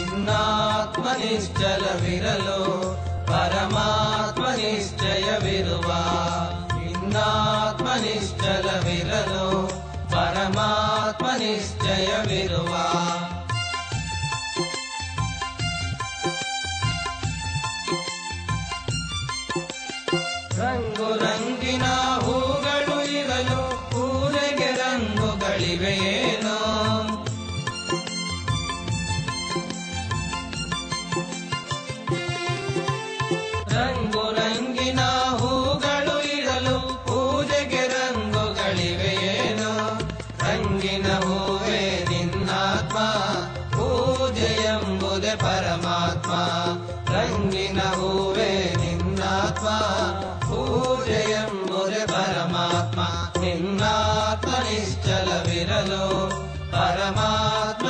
ಇನ್ನಾತ್ಮ ನಿಶ್ಚಲವಿರಲು ಪರಮಾತ್ಮ ನಿಶ್ಚಯವಿರುವ ಇನ್ನಾತ್ಮ ನಿಶ್ಚಲವಿರಲು ಪರಮಾತ್ಮ ನಿಶ್ಚಯವಿರುವ ರಂಗು ರಂಗಿನ ಹೂಗಳು ಇರಲು ಪೂಜೆಗೆ ರಂಗುಗಳಿವೆಯೇನೋ ರಂಗಿನ ಹೂವೇ ನಿನ್ನಾತ್ಮ, ಪೂಜೆ ಎಂಬುದೇ ಪರಮಾತ್ಮ. ರಂಗಿನ ಹೂವೇ ನಿನ್ನಾತ್ಮ, ಪೂಜೆ ಎಂಬುದೇ ಪರಮಾತ್ಮ. ನಿನ್ನಾತ್ಮ ನಿಶ್ಚಲವಿರಲು ಪರಮಾತ್ಮ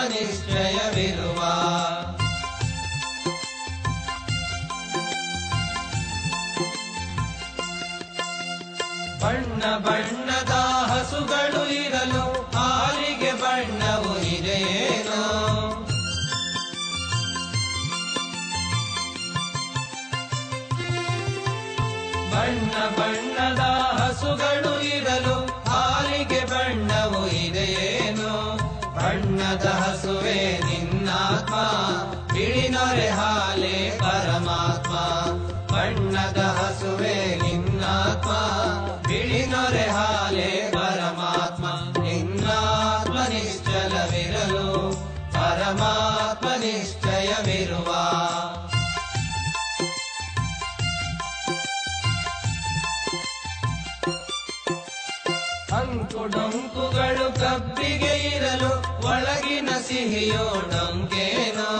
ಬಣ್ಣ ಬಣ್ಣದ ಹಸುಗಳು ಇರಲು ಹಾಲಿಗೆ ಬಣ್ಣವು ಇದೆಯೇನೋ ಬಣ್ಣ ಬಣ್ಣದ ಹಸುಗಳು ಇರಲು ಹಾಲಿಗೆ ಬಣ್ಣವು ಇದೆಯೇನೋ ಬಣ್ಣದ ಹಸುವೆ ನಿನ್ನಾತ್ಮ ಬಿಳಿನೊರೆ ಹಾಲೆ ಪರಮಾತ್ಮ. ಬಣ್ಣದ ಹಸುವೆ ಪರಮಾತ್ಮ ನಿಶ್ಚಯವಿರುವ ಅಂಕು ಡೊಂಕುಗಳು ಕಬ್ಬಿಗೆ ಇರಲು ಒಳಗಿನ ಸಿಹಿಯೋ ಡೊಂಕೇನೋ.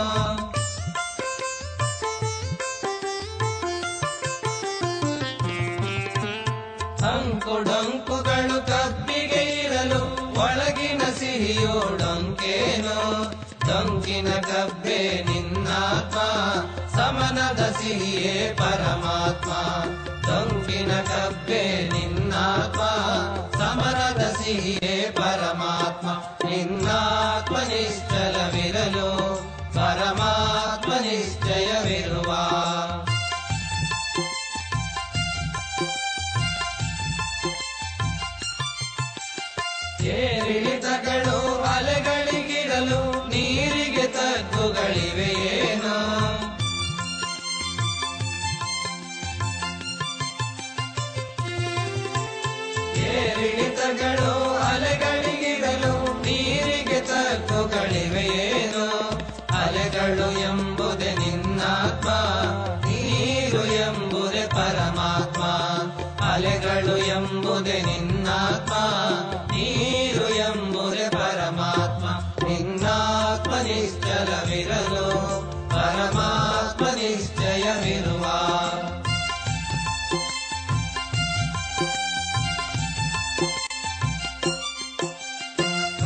ಅಂಕು ಡೊಂಕುಗಳು ಕಬ್ಬಿಗೆ ಇರಲು ಒಳಗಿನ ಸಿಹಿಯೋ ಡೊಂಕಿನ ಕಬ್ಬೆ ನಿನ್ನಾತ್ಮ ಸಮನದ ಸಿಹಿಯೇ ಪರಮಾತ್ಮ ಡೊಂಕಿನ ಕಬ್ಬೆ ನಿನ್ನಾತ್ಮ ಸಮರದ ಸಿಹಿಯೇ ಪರಮಾತ್ಮ ನಿನ್ನಾತ್ಮ ಎಂಬುದೇ ಪರಮಾತ್ಮ. ಅಲೆಗಳು ಎಂಬುದೇ ನಿನ್ನಾತ್ಮ. ನೀರು ಎಂಬುದೇ ಪರಮಾತ್ಮ. ನಿನ್ನಾತ್ಮ ನಿಶ್ಚಲವಿರಲು ಪರಮಾತ್ಮ ನಿಶ್ಚಯವಿರುವ.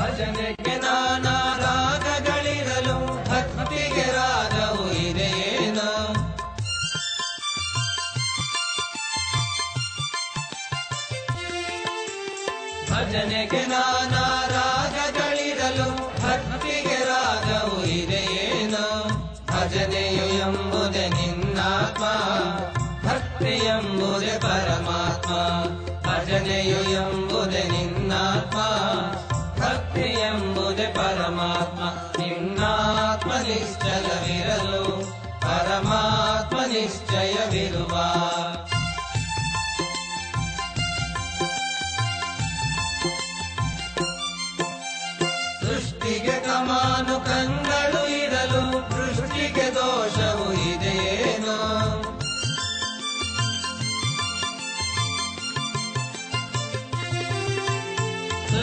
ಭಜನೆಗೆ सजन के नाना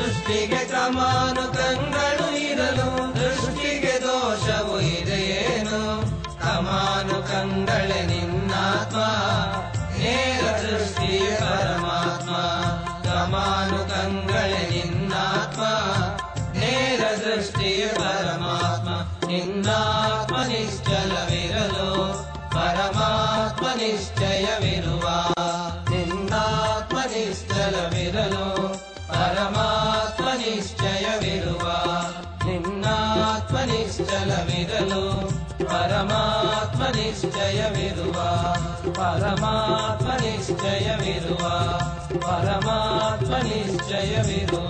ಸೃಷ್ಟಿಗೆ ಕಮಾನು ಕಂಗಳು ಇರಲು, ದೃಷ್ಟಿಗೆ ದೋಷವು ಇದೆಯೇನು? ಕಮಾನು ಕಂಗಳೆ ನಿನ್ನಾತ್ಮ, ನೇರ ದೃಷ್ಟಿ ಪರಮಾತ್ಮ. ಕಮಾನು ಕಂಗಳೆ ನಿನ್ನಾತ್ಮ, ನೇರ ದೃಷ್ಟಿಯ ಪರಮಾತ್ಮ. ನಿನ್ನಾತ್ಮ ನಿಶ್ಚಲವಿರಲು, ಪರಮಾತ್ಮ ನಿಶ್ಚಯವಿರುವ ನಿಶ್ಚಯವಿರುವ ನಿನ್ನಾತ್ಮ ನಿಶ್ಚಲವಿರಲು ಪರಮಾತ್ಮ ನಿಶ್ಚಯವಿರುವ ಪರಮಾತ್ಮ ನಿಶ್ಚಯವಿರುವ ಪರಮಾತ್ಮ ನಿಶ್ಚಯವಿರುವ